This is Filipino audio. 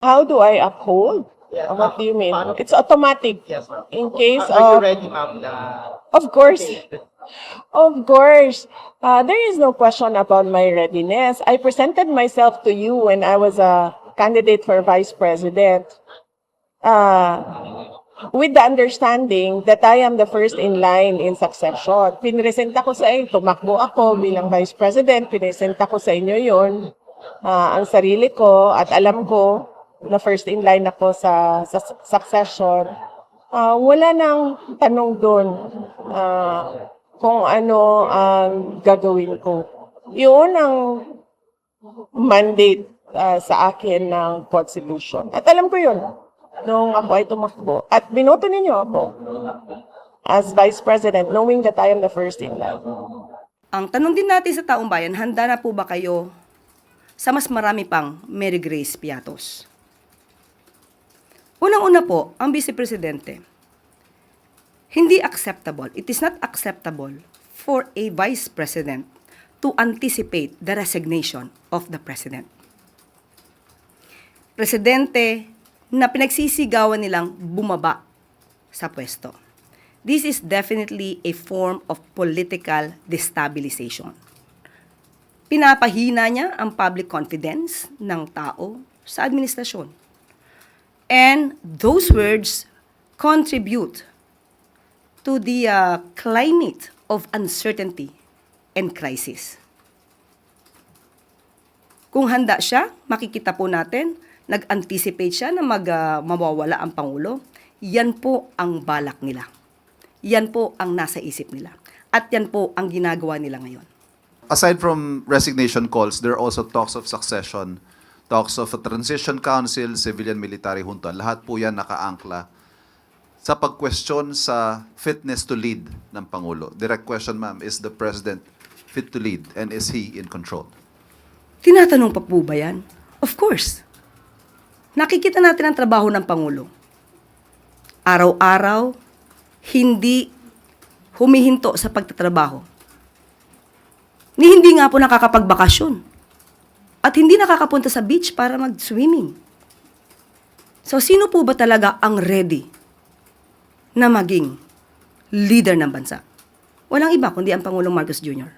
How do I uphold? Yeah, Uh, What do you mean? paano- It's automatic. Yes, ma'am. In case Are you of- ready, ma'am, na... Of course. Of course. Uh, there is no question about my readiness. I presented myself to you when I was a candidate for vice president. Uh, with the understanding that I am the first in line in succession. Pinresenta ko sa inyo, tumakbo ako bilang vice president, pinresenta ko sa inyo yon ang sarili ko at alam ko na first in line ako sa, sa succession. Ah, wala nang tanong doon ah, kung ano ang gagawin ko. Yun ang mandate ah, sa akin ng Constitution. At alam ko yun nung ako ay tumakbo. At binoto ninyo ako as Vice President knowing that I am the first in line. Ang tanong din natin sa taong bayan, handa na po ba kayo sa mas marami pang Mary Grace Piatos? Unang-una po, ang Vice Presidente, hindi acceptable, it is not acceptable for a Vice President to anticipate the resignation of the President. Presidente na pinagsisigawan nilang bumaba sa pwesto. This is definitely a form of political destabilization. Pinapahina niya ang public confidence ng tao sa administrasyon. And those words contribute to the uh, climate of uncertainty and crisis. Kung handa siya, makikita po natin, nag-anticipate siya na mag, uh, mawawala ang Pangulo. Yan po ang balak nila. Yan po ang nasa isip nila. At yan po ang ginagawa nila ngayon. aside from resignation calls, there are also talks of succession, talks of a transition council, civilian military junta. Lahat po yan nakaangkla sa pag-question sa fitness to lead ng Pangulo. Direct question, ma'am, is the President fit to lead and is he in control? Tinatanong pa po ba yan? Of course. Nakikita natin ang trabaho ng Pangulo. Araw-araw, hindi humihinto sa pagtatrabaho. Ni hindi nga po nakakapagbakasyon. At hindi nakakapunta sa beach para mag-swimming. So, sino po ba talaga ang ready na maging leader ng bansa? Walang iba kundi ang Pangulong Marcos Jr.